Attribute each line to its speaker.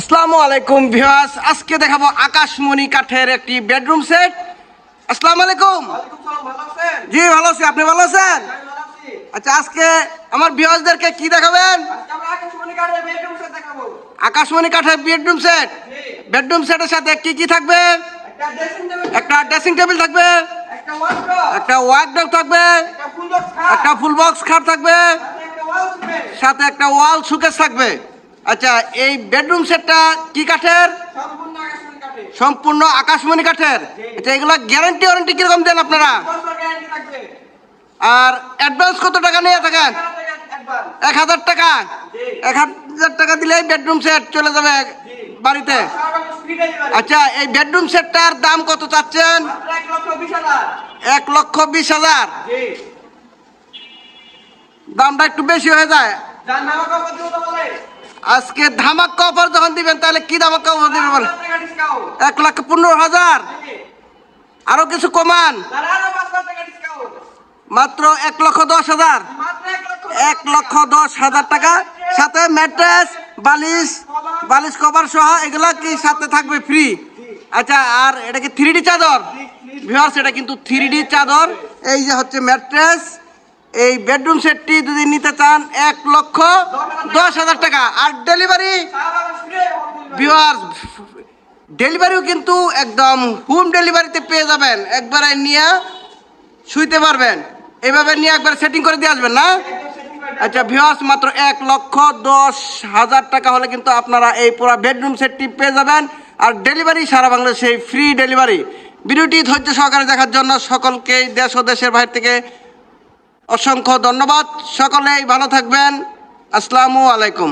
Speaker 1: আসসালামু আলাইকুম ভিউয়ার্স আজকে দেখাবো আকাশমণি কাঠের একটি বেডরুম সেট আসসালামু আলাইকুম। জি ভালো আছি। আপনি ভালো আছেন? আচ্ছা আজকে আমার ভিউয়ার্সদেরকে কি দেখাবেন? আকাশমণি কাঠের বেডরুম সেট বেডরুম সেটের সাথে কি কি থাকবে? একটা ড্রেসিং টেবিল থাকবে। একটা ওয়ার্ডরোব থাকবে। একটা ফুল বক্স খাট। থাকবে। সাথে একটা ওয়াল সুকেস থাকবে। আচ্ছা এই বেডরুম সেটটা কি কাঠের? সম্পূর্ণ আকাশমণি কাঠের। আচ্ছা এগুলো গ্যারান্টি ওয়ারেন্টি কীরকম দেন আপনারা? আর অ্যাডভান্স কত টাকা নিয়ে থাকেন? এক হাজার টাকা? এক হাজার টাকা দিলেই বেডরুম সেট চলে যাবে বাড়িতে। আচ্ছা এই বেডরুম সেটটার দাম কত চাচ্ছেন? এক লক্ষ বিশ হাজার। দামটা একটু বেশি হয়ে যায়। আজকে ধামাক্কা অফার যখন দিবেন, তাহলে কি ধামাক্কা অফার দিবেন বলেন? এক লক্ষ পনেরো হাজার। আরও কিছু কমান। মাত্র এক লক্ষ দশ হাজার। এক লক্ষ দশ হাজার টাকা। সাথে ম্যাট্রেস, বালিশ বালিশ কভার সহ এগুলো কি সাথে থাকবে ফ্রি আচ্ছা আর এটা কি থ্রি ডি চাদর? ভিউয়ার্স এটা কিন্তু থ্রি ডি চাদর। এই যে হচ্ছে ম্যাট্রেস। এই বেডরুম সেটটি যদি নিতে চান, এক লক্ষ দশ হাজার টাকা। আর ডেলিভারি ডেলিভারিও কিন্তু একদম হোম ডেলিভারিতে পেয়ে যাবেন। একবারে নিয়ে শুইতে পারবেন। এইভাবে নিয়ে একবার সেটিং করে দিয়ে আসবেন না? আচ্ছা ভিউয়ার্স, মাত্র এক লক্ষ দশ হাজার টাকা হলে কিন্তু আপনারা এই পুরো বেডরুম সেটটি পেয়ে যাবেন। আর ডেলিভারি সারা বাংলাদেশে, ফ্রি ডেলিভারি। ভিডিওটি ধৈর্য সহকারে দেখার জন্য সকলকে দেশ ও দেশের বাইরে থেকে অসংখ্য ধন্যবাদ। সকলেই ভালো থাকবেন। আসসালামু আলাইকুম।